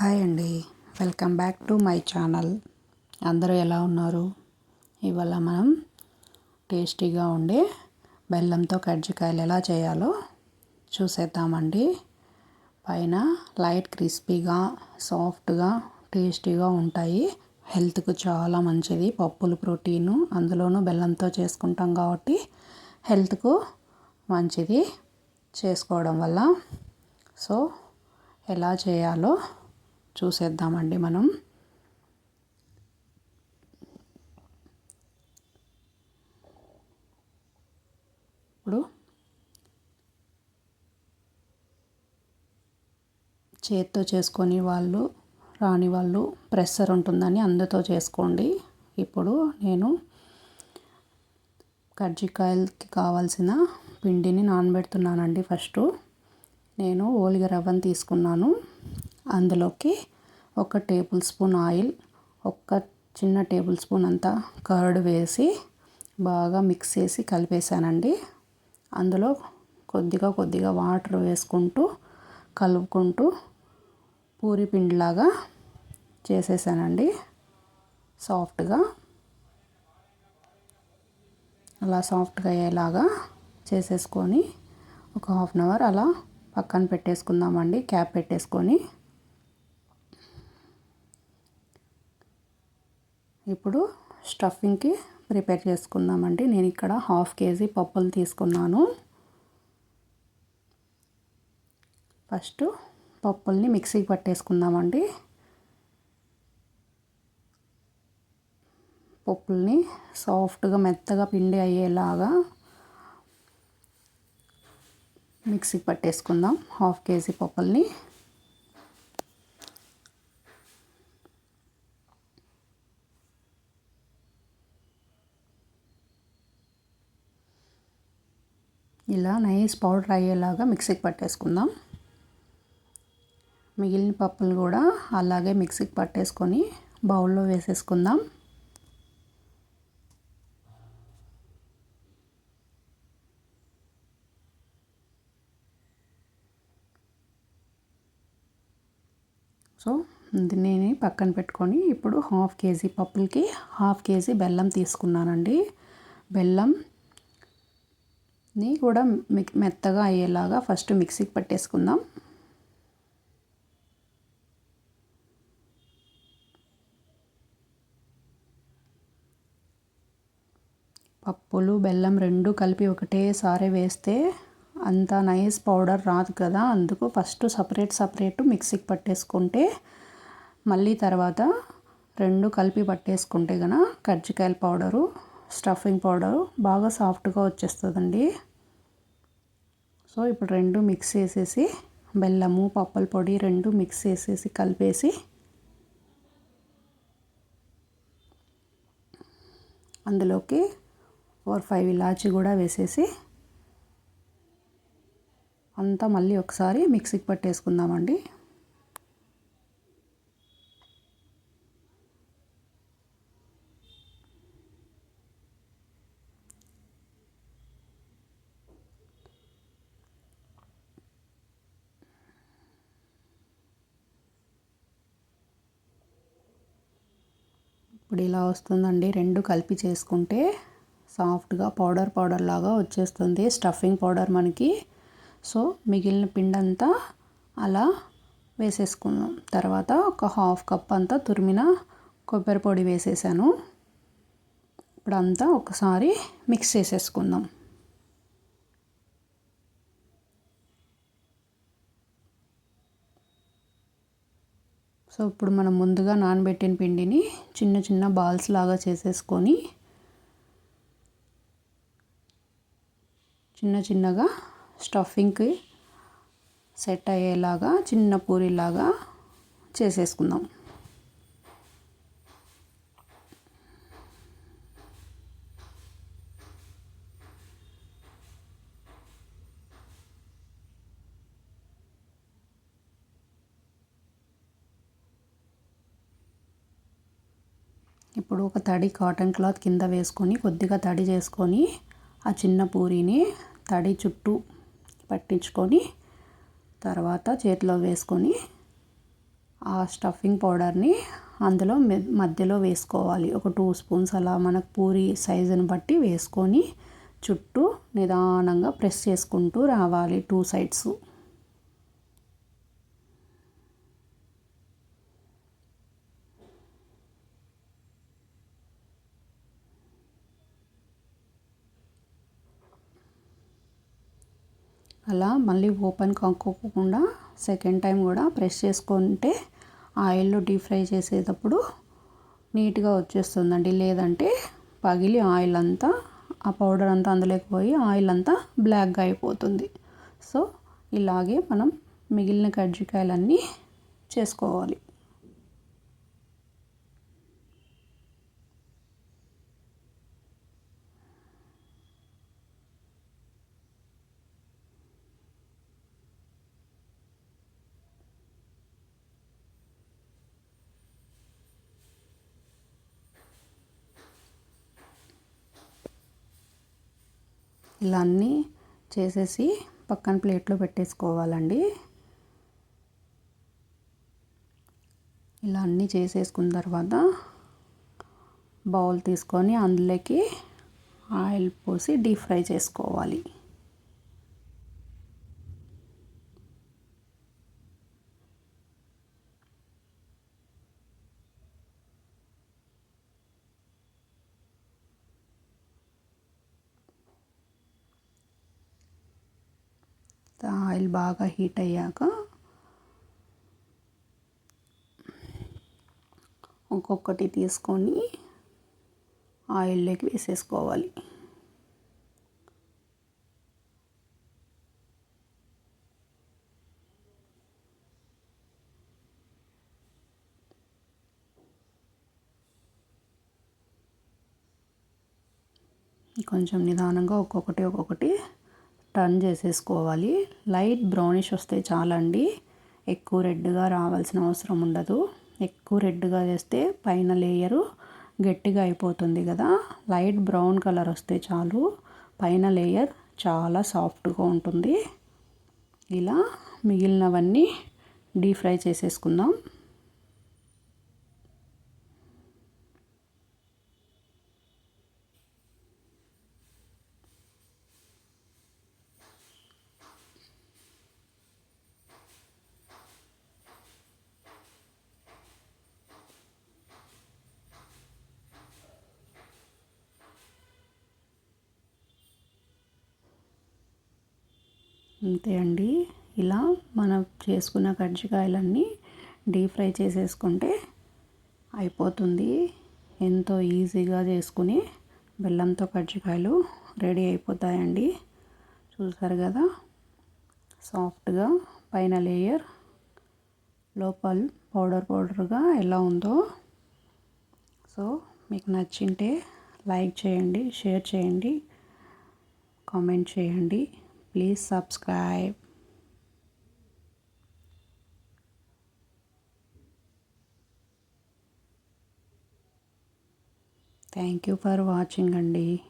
Hi అండి. Welcome back to my channel. అందరూ ఎలా ఉన్నారు? ఇవాళ మనం టేస్టీగా ఉండే బెల్లంతో కజ్జికాయలు ఎలా చేయాలో చూసేద్దామండి. పైన లైట్ క్రిస్పీగా సాఫ్ట్గా టేస్టీగా ఉంటాయి. హెల్త్కు చాలా మంచిది. పప్పులు ప్రోటీను అందులోనూ బెల్లంతో చేసుకుంటాం కాబట్టి హెల్త్కు మంచిది చేసుకోవడం వల్ల. సో ఎలా చేయాలో చూసేద్దామండి మనం. ఇప్పుడు చేత్తో చేసుకొని వాళ్ళు రాని వాళ్ళు ప్రెషర్ ఉంటుందని అందుతో చేసుకోండి. ఇప్పుడు నేను కజ్జికాయలకి కావాల్సిన పిండిని నానబెడుతున్నానండి ఫస్ట్. నేను ఓలిగ రవ్వను తీసుకున్నాను. అందులోకి ఒక టేబుల్ స్పూన్ ఆయిల్ ఒక చిన్న టేబుల్ స్పూన్ అంతా కర్డ్ వేసి బాగా మిక్స్ చేసి కలిపేసానండి అందులో కొద్దిగా కొద్దిగా వాటర్ వేసుకుంటూ కలుపుకుంటూ పూరి పిండిలాగా చేసేసానండి. సాఫ్ట్గా. అలా సాఫ్ట్గా అయ్యేలాగా చేసేసుకొని ఒక హాఫ్ అన్ అవర్ అలా పక్కన పెట్టేసుకుందామండి క్యాప్ పెట్టేసుకొని. ఇప్పుడు స్టఫింగ్కి ప్రిపేర్ చేసుకుందామండి. నేను ఇక్కడ హాఫ్ కేజీ పప్పులు తీసుకున్నాను. ఫస్ట్ పప్పుల్ని మిక్సీకి పట్టేసుకుందామండి. పప్పుల్ని సాఫ్ట్గా మెత్తగా పిండి అయ్యేలాగా మిక్సీకి పట్టేసుకుందాం. Half KG పప్పుల్ని. ఇలా నైస్ పౌడర్ అయ్యేలాగా మిక్సీకి పట్టేసుకుందాం. మిగిలిన పప్పులు కూడా అలాగే మిక్సీకి పట్టేసుకొని బౌల్లో వేసేసుకుందాం. సో దీన్ని పక్కన పెట్టుకొని ఇప్పుడు హాఫ్ కేజీ పప్పులకి హాఫ్ కేజీ బెల్లం తీసుకున్నానండి. బెల్లం ని కూడా మెత్తగా అయ్యేలాగా ఫస్ట్ మిక్సీకి పట్టేసుకుందాం. పప్పులు బెల్లం రెండు కలిపి ఒకటేసారి వేస్తే అంత నైస్ పౌడర్ రాదు కదా. అందుకు ఫస్ట్ సపరేట్ సపరేట్ మిక్సీకి పట్టేసుకుంటే మళ్ళీ తర్వాత రెండు కలిపి పట్టేసుకుంటే కనుక కజ్జికాయల పౌడరు స్టఫింగ్ పౌడర్ బాగా సాఫ్ట్గా వచ్చేస్తుందండి. సో ఇప్పుడు రెండు మిక్స్ చేసేసి బెల్లము పప్పుల పొడి రెండు మిక్స్ చేసేసి కలిపేసి అందులోకి ఫోర్ ఫైవ్ ఇలాచి కూడా వేసేసి అంతా మళ్ళీ ఒకసారి మిక్సీకి పట్టేసుకుందామండి. ఇప్పుడు ఇలా వస్తుందండి. రెండు కలిపి చేసుకుంటే సాఫ్ట్గా పౌడర్ పౌడర్ లాగా వచ్చేస్తుంది. స్టఫింగ్ పౌడర్ మనకి. సో మిగిలిన పిండి అంతా అలా వేసేసుకుందాం తర్వాత ఒక హాఫ్ కప్ అంతా తురిమిన కొబ్బరి పొడి వేసేసాను. ఇప్పుడంతా ఒకసారి మిక్స్ చేసేసుకుందాం. సో ఇప్పుడు మనం ముందుగా నానబెట్టిన పిండిని చిన్న చిన్న బాల్స్ లాగా చేసేసుకొని చిన్న చిన్నగా స్టఫింగ్కి సెట్ అయ్యేలాగా చిన్న పూరిలాగా చేసేసుకుందాం. ఇప్పుడు ఒక తడి కాటన్ క్లాత్ కింద వేసుకొని కొద్దిగా తడి చేసుకొని ఆ చిన్న పూరీని తడి చుట్టూ పట్టించుకొని తర్వాత చేతిలో వేసుకొని ఆ స్టఫింగ్ పౌడర్ని అందులో మధ్యలో వేసుకోవాలి. ఒక టూ స్పూన్స్ అలా మనకు పూరి సైజుని బట్టి వేసుకొని చుట్టూ నిదానంగా ప్రెస్ చేసుకుంటూ రావాలి టూ సైడ్స్. అలా మళ్ళీ ఓపెన్ కాకోకుండా సెకండ్ టైం కూడా ప్రెస్ చేసుకుంటే ఆయిల్లో డీప్ ఫ్రై చేసేటప్పుడు నీట్గా వచ్చేస్తుందండి. లేదంటే పగిలి ఆయిల్ అంతా ఆ పౌడర్ అంతా అందులోకి పోయి ఆయిల్ అంతా బ్లాక్గా అయిపోతుంది. సో ఇలాగే మనం మిగిలిన కజ్జికాయలన్నీ చేసుకోవాలి. ఇలా అన్నీ చేసేసి పక్కన ప్లేట్లో పెట్టేసుకోవాలండి. ఇలా అన్నీ చేసేసుకున్న తర్వాత బౌల్ తీసుకొని అందులోకి ఆయిల్ పోసి డీప్ ఫ్రై చేసుకోవాలి. ఆయిల్ బాగా హీట్ అయ్యాక ఒక్కొక్కటి తీసుకొని ఆయిల్లోకి వేసేసుకోవాలి. కొంచెం నిదానంగా ఒక్కొక్కటి ఒక్కొక్కటి టర్న్ చేసేసుకోవాలి. లైట్ బ్రౌనిష్ వస్తే చాలండి. ఎక్కువ రెడ్గా రావాల్సిన అవసరం ఉండదు. ఎక్కువ రెడ్గా చేస్తే పైన లేయరు గట్టిగా అయిపోతుంది కదా. లైట్ బ్రౌన్ కలర్ వస్తే చాలు. పైన లేయర్ చాలా సాఫ్ట్గా ఉంటుంది. ఇలా మిగిలినవన్నీ డీప్ ఫ్రై చేసేసుకుందాం. అంతే అండి. ఇలా మనం చేసుకున్న కజ్జికాయలన్నీ డీప్ ఫ్రై చేసేసుకుంటే అయిపోతుంది. ఎంతో ఈజీగా చేసుకుని బెల్లంతో కజ్జికాయలు రెడీ అయిపోతాయండి. చూసారు కదా? సాఫ్ట్గా పైన లేయర్ లోపల పౌడర్ పౌడర్గా ఎలా ఉందో. సో మీకు నచ్చింటే లైక్ చేయండి షేర్ చేయండి కామెంట్ చేయండి. please subscribe. Thank you for watching, Gandhi.